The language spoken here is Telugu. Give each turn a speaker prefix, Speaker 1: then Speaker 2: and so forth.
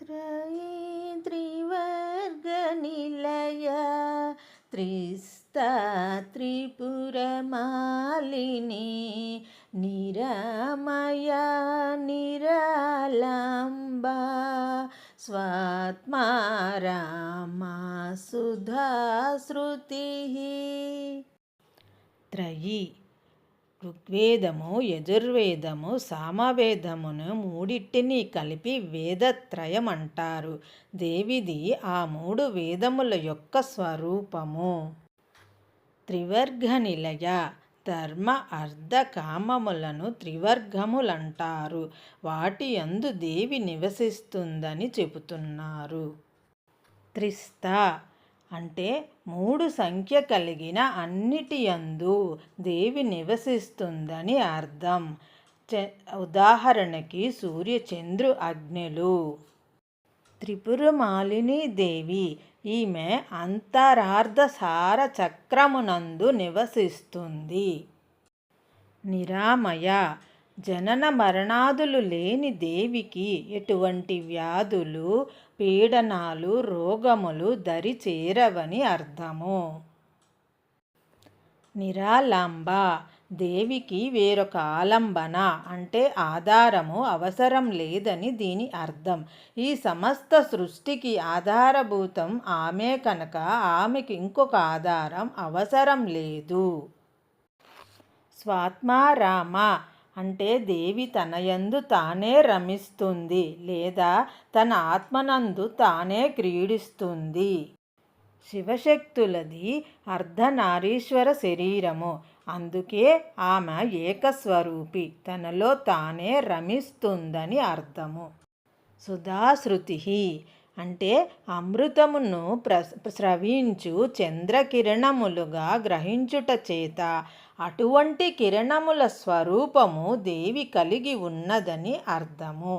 Speaker 1: त्रयी त्रिवर्गनिलय त्रिस्ता त्रिपुरमालिनी निरामया निरालम्बा स्वात्मा रामा सुधा श्रुतिः త్రయి ఋగ్వేదము యజుర్వేదము సామవేదమును మూడిటిని కలిపి వేదత్రయం అంటారు దేవిది ఆ మూడు వేదముల యొక్క స్వరూపము. త్రివర్గ నిలయ ధర్మ అర్ధ కామములను త్రివర్గములంటారు. వాటి యందు దేవి నివసిస్తుందని చెబుతున్నారు. త్రిస్తా అంటే మూడు సంఖ్య కలిగిన అన్నిటి యందు దేవి నివసిస్తుందని అర్థం. చ ఉదాహరణకి సూర్య చంద్రు అగ్నులు. త్రిపురమాలిని దేవి ఈమె అంతరార్ధ సార చక్రమునందు నివసిస్తుంది. నిరామయ జనన మరణాదులు లేని దేవికి ఎటువంటి వ్యాధులు పీడనాలు రోగములు దరి చేరవని అర్థము. నిరాలంబ దేవికి వేరొక ఆలంబన అంటే ఆధారము అవసరం లేదని దీని అర్థం. ఈ సమస్త సృష్టికి ఆధారభూతం ఆమె కనుక ఆమెకి ఇంకొక ఆధారం అవసరం లేదు. స్వాత్మారామ అంటే దేవి తనయందు తానే రమిస్తుంది లేదా తన ఆత్మనందు తానే క్రీడిస్తుంది. శివశక్తులది అర్ధనారీశ్వర శరీరము. అందుకే ఆమె ఏకస్వరూపి. తనలో తానే రమిస్తుందని అర్థము. సుధాశ్రుతి అంటే అమృతమును ప్ర స్రవించు చంద్రకిరణములుగా గ్రహించుట చేత అటువంటి కిరణముల స్వరూపము దేవి కలిగి ఉన్నదని అర్థము.